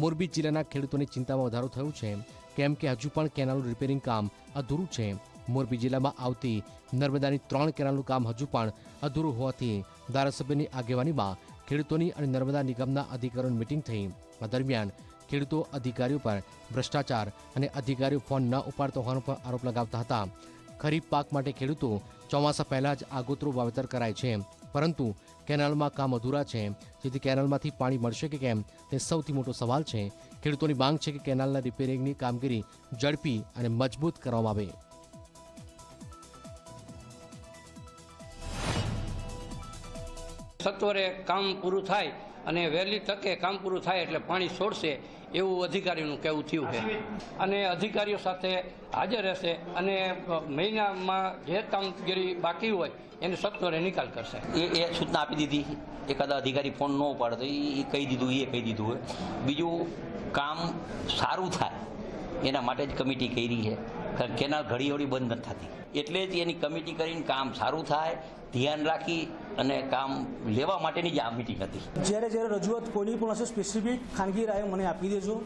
મોરબી જિલ્લાના ખેડૂતોની ચિંતામાં વધારો થયો છે. કેમ કે હજુ પણ કેનાલનું રિપેરિંગ કામ અધૂરું છે. મોરબી જિલ્લામાં આવતી નર્મદાની ત્રણ કેનાલનું કામ હજુ પણ અધૂરું હોવાથી ધારાસભ્યની આગેવાનીમાં ખેડૂતોની અને નર્મદા નિગમના અધિકારીઓની મિટિંગ થઈ. આ દરમિયાન ખેડૂતો અધિકારીઓ પર ભ્રષ્ટાચાર અને અધિકારીઓ ફોન ન ઉપાડતો હોવાનો પણ આરોપ લગાવતા હતા. ખરીફ પાક માટે ખેડૂતો ચોમાસા પહેલાં જ આગોતરું વાવેતર કરાય છે. પરંતુ કેનાલમાં કામ અધૂરા છે. જેથી કેનાલમાંથી પાણી મળશે કે કેમ, તે સૌથી મોટો સવાલ છે. ખેડૂતોની માંગ છે કે કેનાલના રિપેરિંગની કામગીરી ઝડપી અને મજબૂત કરવામાં આવે. સત્વરે કામ પૂરું થાય અને વહેલી તકે કામ પૂરું થાય એટલે પાણી છોડશે એવું અધિકારીનું કહેવું થયું છે. અને અધિકારીઓ સાથે હાજર રહેશે અને મહિનામાં જે કામગીરી બાકી હોય એને સત્વરે નિકાલ કરશે. એ એ સૂચના આપી દીધી. એકાદા અધિકારી ફોન ન ઉપાડે એ કહી દીધું એ કહી દીધું. હોય બીજું કામ સારું થાય. એના માટે જ કમિટી કરી છે. કારણ કેનાલ ઘડી ઘડી બંધ નથી થતી. એટલે જ એની કમિટી કરીને કામ સારું થાય, ધ્યાન રાખી અને કામ લેવા માટેની જ આ મિટિંગ હતી. જ્યારે જ્યારે રજૂઆત કોઈની પણ હશે સ્પેસિફિક ખાનગી રાય મને આપી દેજો.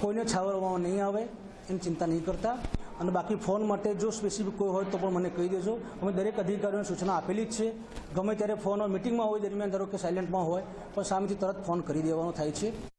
કોઈને છાવરવામાં નહીં આવે, એની ચિંતા નહીં કરતા. અને બાકી ફોન માટે જો સ્પેસિફિક કોઈ હોય તો પણ મને કહી દેજો. અમે દરેક અધિકારીઓને સૂચના આપેલી જ છે. ગમે ત્યારે ફોન મિટિંગમાં હોય, દરમિયાન ધારો કે સાયલેન્ટમાં હોય, પણ સામેથી તરત ફોન કરી દેવાનો થાય છે.